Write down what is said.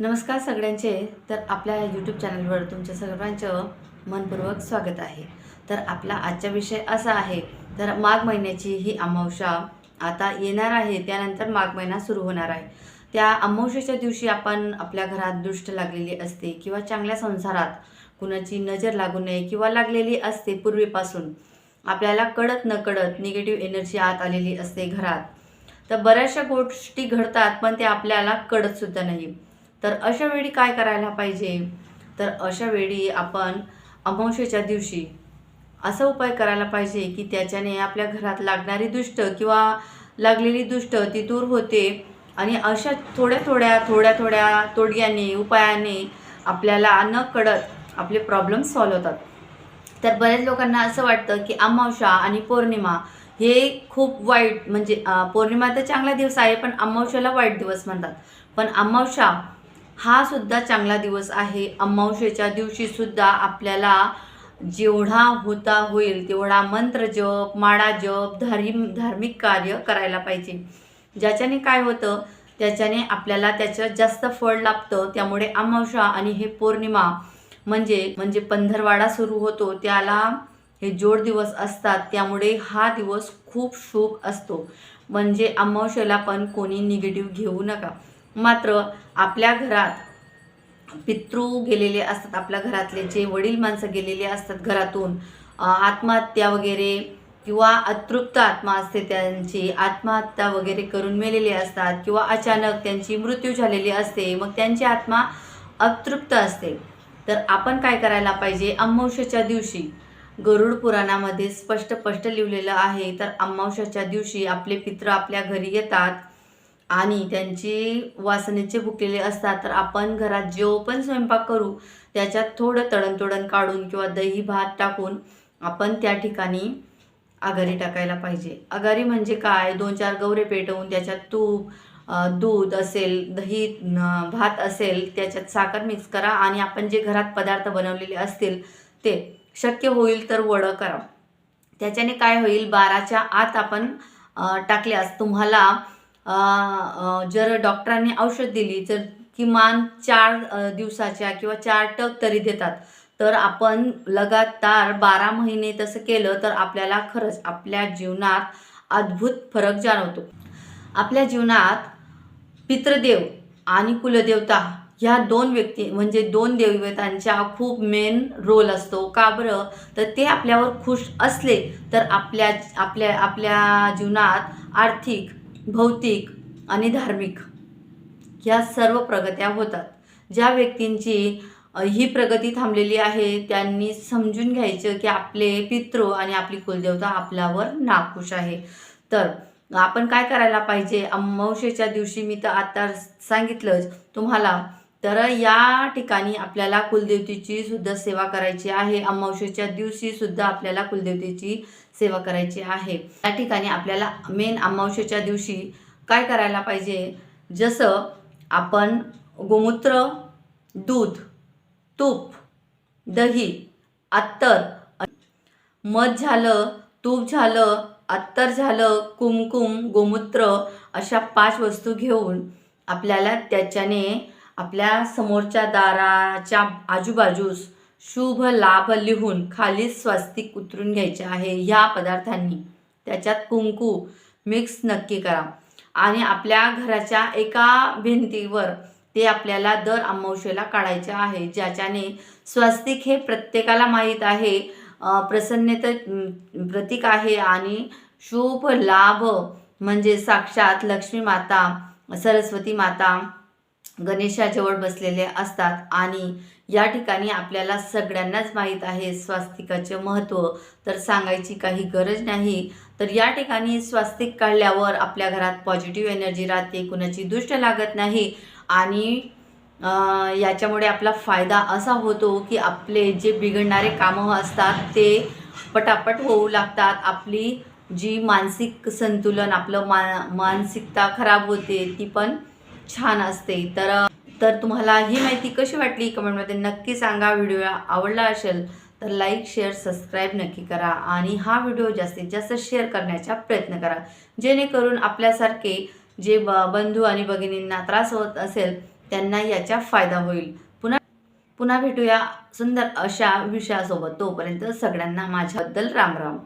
नमस्कार सगळ्यांचे. तर आपल्या यूट्यूब चॅनलवर तुमच्या सर्वांचं मनपूर्वक स्वागत आहे. तर आपला आजचा विषय असा आहे तर माघ महिन्याची ही अमावस्या आता येणार आहे त्यानंतर माघ महिना सुरू होणार आहे. त्या अमावशेच्या दिवशी आपण आपल्या घरात दुष्ट लागलेली असते किंवा चांगल्या संसारात कुणाची नजर लागू नये किंवा लागलेली असते पूर्वीपासून आपल्याला कळत न कळत निगेटिव्ह एनर्जी आत आलेली असते घरात. तर बऱ्याचशा गोष्टी घडतात पण ते आपल्याला कळतसुद्धा नाही. तर अशा वेळी काय करायला पाहिजे? तर अशा वेळी आपण अमावशेच्या दिवशी असा उपाय करायला पाहिजे की त्याच्याने आपल्या घरात लागणारी दुष्ट किंवा लागलेली दुष्ट ती दूर होते आणि अशा थोड्या थोड्या थोड्या थोड्या तोडग्याने उपायाने आपल्याला न कळत आपले प्रॉब्लेम सॉल्व होतात. तर बऱ्याच लोकांना असं वाटतं की अमावशा आणि पौर्णिमा हे खूप वाईट म्हणजे पौर्णिमा तर चांगला दिवस आहे पण अमावशाला वाईट दिवस म्हणतात. पण अमावस्या हा सुद्धा चांगला दिवस आहे. अमावशेच्या दिवशीसुद्धा आपल्याला जेवढा होता होईल तेवढा मंत्र जप माळा जप धार्म धार्मिक कार्य करायला पाहिजे. ज्याच्याने काय होतं? त्याच्याने आपल्याला त्याचं जास्त फळ लाभतं. त्यामुळे अमावशा आणि हे पौर्णिमा म्हणजे म्हणजे पंधरवाडा सुरू होतो. त्याला हे जोड दिवस असतात. त्यामुळे हा दिवस खूप शुभ असतो. म्हणजे अमावशेला पण कोणी निगेटिव्ह घेऊ नका. मात्र आपल्या घरात पितृ गेलेले असतात आपल्या घरातले जे वडील माणसं गेलेले असतात घरातून आत्महत्या वगैरे किंवा अतृप्त आत्मा असते त्यांची आत्महत्या वगैरे करून मेलेले असतात किंवा अचानक त्यांची मृत्यू झालेली असते मग त्यांची आत्मा अतृप्त असते. तर आपण काय करायला पाहिजे? अमावश्याच्या दिवशी गरुड पुराणामध्ये स्पष्ट स्पष्ट लिहिलेलं आहे तर अमावश्याच्या दिवशी आपले पित्र आपल्या घरी येतात आणि त्यांची वासनेचे भुकेले असतात तर आपण घरात जो पण स्वयंपाक करू त्याच्यात थोडं तळणतोडण काढून किंवा दही भात टाकून आपण त्या ठिकाणी आघारी टाकायला पाहिजे. आघारी म्हणजे काय? दोन चार गवरे पेटवून त्याच्यात तूप दूध असेल दही भात असेल त्याच्यात साखर मिक्स करा आणि आपण जे घरात पदार्थ बनवलेले असतील ते शक्य होईल तर वडं करा. त्याच्याने काय होईल? बाराच्या आत आपण टाकल्यास तुम्हाला जर डॉक्टरांनी औषध दिली तर किमान चार दिवसाच्या किंवा चार टक तरी देतात तर आपण लगातार बारा महिने तसं केलं तर आपल्याला खरंच आपल्या जीवनात अद्भुत फरक जाणवतो. आपल्या जीवनात पितृदेव आणि कुलदेवता ह्या दोन व्यक्ती म्हणजे दोन देवतांच्या खूप मेन रोल असतो. का बरं? तर ते आपल्यावर खुश असले तर आपल्या आपल्या आपल्या जीवनात आर्थिक भौतिक आणि धार्मिक ह्या सर्व प्रगत्या होतात. ज्या व्यक्तींची ही प्रगती थांबलेली आहे त्यांनी समजून घ्यायचं की आपले पितृ आणि आपली कुलदेवता आपल्यावर नाखुश आहे. तर आपण काय करायला पाहिजे? अमावशेच्या दिवशी मी तर आता सांगितलंच तुम्हाला तर या ठिकाणी आपल्याला कुलदेवतेची सुद्धा सेवा करायची आहे. अमावस्येच्या दिवशी सुद्धा आपल्याला कुलदेवतेची सेवा करायची आहे. त्या ठिकाणी आपल्याला मेन अमावस्येच्या दिवशी काय करायला पाहिजे? जसं आपण गोमूत्र दूध तूप दही अत्तर मध झालं तूप झालं अत्तर झालं कुमकुम गोमूत्र अशा पाच वस्तू घेऊन आपल्याला त्याच्याने आपल्या समोरच्या दाराच्या आजूबाजूस शुभ लाभ लिहून खाली स्वस्तिक उतरून घ्यायचे आहे ह्या पदार्थांनी. त्याच्यात कुंकू मिक्स नक्की करा. आणि आपल्या घराच्या एका भिंतीवर ते आपल्याला दर अमावशेला काढायचे आहे ज्याच्याने स्वस्तिक हे प्रत्येकाला माहीत आहे अ, प्रसन्नते प्रतीक आहे आणि शुभ लाभ म्हणजे साक्षात लक्ष्मी माता सरस्वती माता गणेशाजवळ बसलेले असतात आणि या ठिकाणी आपल्याला सगळ्यांनाच माहीत आहे स्वास्तिकाचे महत्त्व तर सांगायची काही गरज नाही. तर या ठिकाणी स्वास्तिक काढल्यावर आपल्या घरात पॉझिटिव्ह एनर्जी राहते कुणाची दुष्ट लागत नाही आणि याच्यामुळे आपला फायदा असा होतो की आपले जे बिघडणारे कामं असतात ते पटापट होऊ लागतात. आपली जी मानसिक संतुलन आपलं मा मानसिकता खराब होते ती पण छान असते. तर तर तुम्हाला ही माहिती कशी वाटली कमेंटमध्ये नक्की सांगा. व्हिडिओ आवडला असेल तर लाईक शेअर सबस्क्राईब नक्की करा आणि हा व्हिडिओ जास्तीत जास्त शेअर करण्याचा प्रयत्न करा. जेणेकरून आपल्यासारखे जे ब बंधू आणि भगिनींना त्रास होत असेल त्यांना याचा फायदा होईल. पुन्हा पुन्हा भेटूया सुंदर अशा विषयासोबत. तोपर्यंत सगळ्यांना माझ्याबद्दल रामराम.